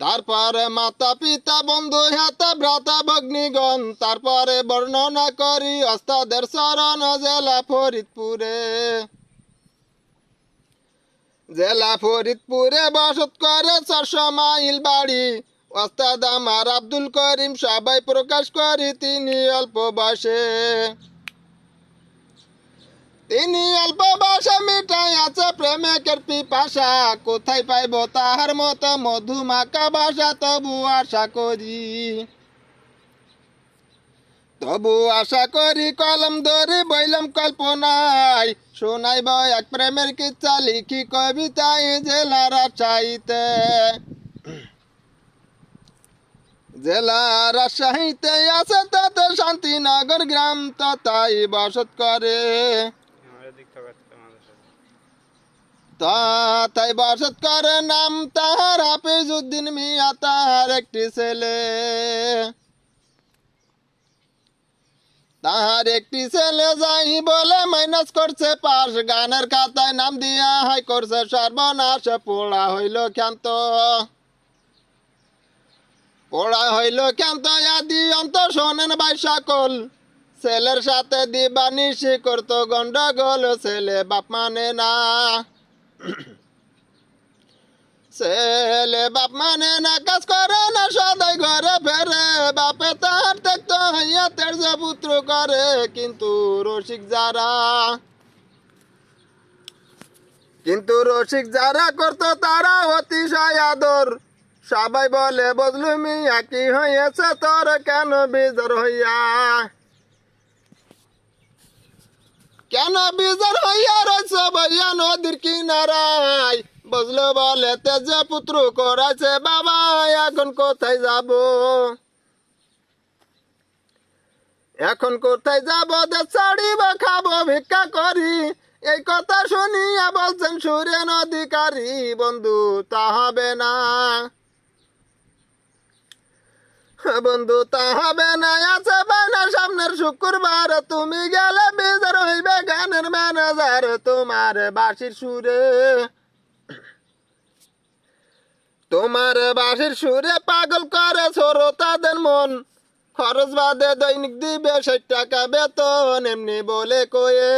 তারপরে মাতা পিতা বন্ধু, হাতে ভ্রাতা, ভগ্নিগণ, তারপরে বর্ণনা করি অস্তাদের শরণ জেলা ফরিদপুরে। জেলা ফরিদপুরে বসত করে ছশো মাইল বাড়ি। ওস্তাদ আমার আব্দুল করিম সবাই প্রকাশ করি তিনি অল্প বয়সে। তিনি অল্প বয়সে মিটাই আছে, প্রেমিকের পিপাসা। কোথায় পাইব তাহার মতো মধুমাকা বাসা? তবু আশা করি, তবু আশা করি কলম ধরি বইলাম কল্পনায়। শোনাইব এক প্রেমের কিচ্ছা, লিখি কবিতায় জেলার চাইতে জেলার রাজশাহীতে আছে তাতে শান্তিনগর গ্রাম তাই বসত করে আমাদের দিক থেকে আমাদের সাথে তা- তাই বসত করে নাম তাহার হাফিজুদ্দিন মিয়া তাহার একটি ছেলে। তাহার একটি ছেলে যাই বলে মাইনাস করছে পাশ, গানের খাতায় নাম দিয়া হাই করছে সর্বনাশ, পোড়া হইল ক্ষান্ত। পোড়া হইল ক্ষান্ত, আদি অন্ত শোনেন ভাই সকল ছেলের সাথে দিবানিশি করতো গন্ডগোল, ছেলে বাপ মানে না। ছেলে বাপ মানে না কাজ করে না সদাই ঘরে ফেরে। বাপে তার দেখতো হইয়া তের্য পুত্র করে, কিন্তু রসিক যারা কিন্তু রসিক যারা করতো তারা অতিশয় আদর। সবাই বলে, বদলু মিয়া, কি হয়েছে তোর? কেন বিজর হইয়া? কেন বিজর হইয়া রয়েছ? ভাইয়া নদীর কিনারায় বুঝলো বলে তেজ পুত্র করাছে বাবা, এখন কোথায় যাব? এখন কোথায় যাব? ছাড়ি বা খাব, ভিক্ষা করি। এই কথা শুনিয়া বলছেন সুরেন অধিকারী বন্ধু, তা হবে না। বন্ধু, তা হবে না। আছে বানা সামনের শুক্রবার, তুমি গেলে বেজার হইবে গানের ম্যানেজার, তোমার বাসির সুরে। তোমার বাসির সুরে পাগল করে শ্রোতাদের মন। খরচ বাদে দৈনিক দিবে ষাট টাকা বেতন, এমনি বলে কয়ে।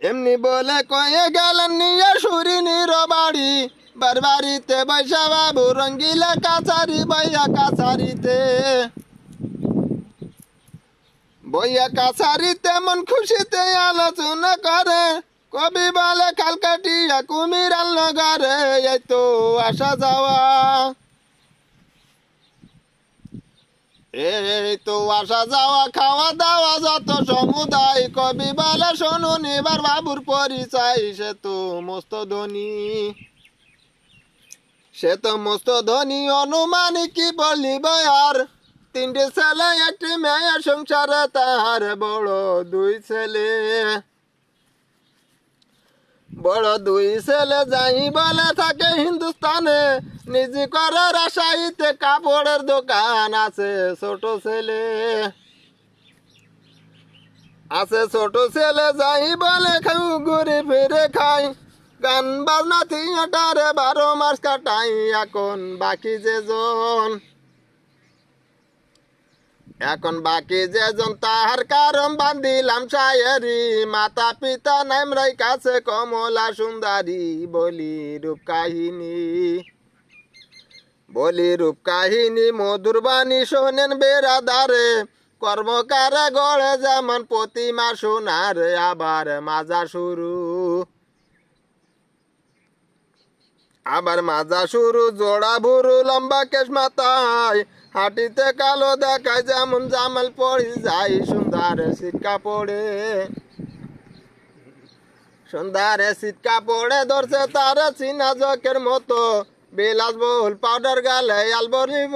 এমনি বলে কয়ে গেলেন নিয়ে সুরি নির বাড়ি বারবারিতে বৈশা বাবু, রঙ্গিলা কাছারি বইয়া কাছারিতে। বইয়া কাছারিতে মন খুশিতে আলোচনা করে। কবি বলে, কালকাটিয়া কুমির নগরে, এই তো আসা যাওয়া। এই তো আসা যাওয়া, খাওয়া দাওয়া, যত সমুদায়। কবি বলে শুনুন এবার বাবুর পরিচয়, সে তো মস্ত ধনী। সে তো মস্ত ধনী, অনুমানি কি বলিব আর? তিনটে ছেলে, একটি মেয়ে, সংসারে তাহার বড় দুই ছেলে। বড় দুই ছেলে যাই বলে থাকে হিন্দুস্তানে। নিজে করে রাসাইতে কাপড়ের দোকান আছে ছোট ছেলে। আছে ছোট ছেলে যাই বলে খাই, ঘুরে ফিরে খাই। গান বাজনা থিয়েটারে বারো মাস কাটাই, এখন বাকি যেজন এখন বাকি যেজন তাহার কারণ বান্দিলাম শায়েরি মাতা পিতা নামরাই কাছে কমলা সুন্দরী, বলি রূপ কাহিনী। বলি রূপ কাহিনী, মধুর বাণী শোনেন বেড়াদারে। কর্মকারে গড়ে যেমন প্রতিমা সোনার, আবার মাজা শুরু। আবার মাজা শুরু, জোড়া ভুরু, লম্বা কেশ মাথায়। হাঁটিতে কালো দেখায় যেমন জামাল পড়ি যাই, সুন্দর শিক্ষা পড়ে সুন্দরে শীত কাপড়ে ধরছে তার চিনা জকের মতো। বিলাস বহুল পাউডার গালে আলবরিব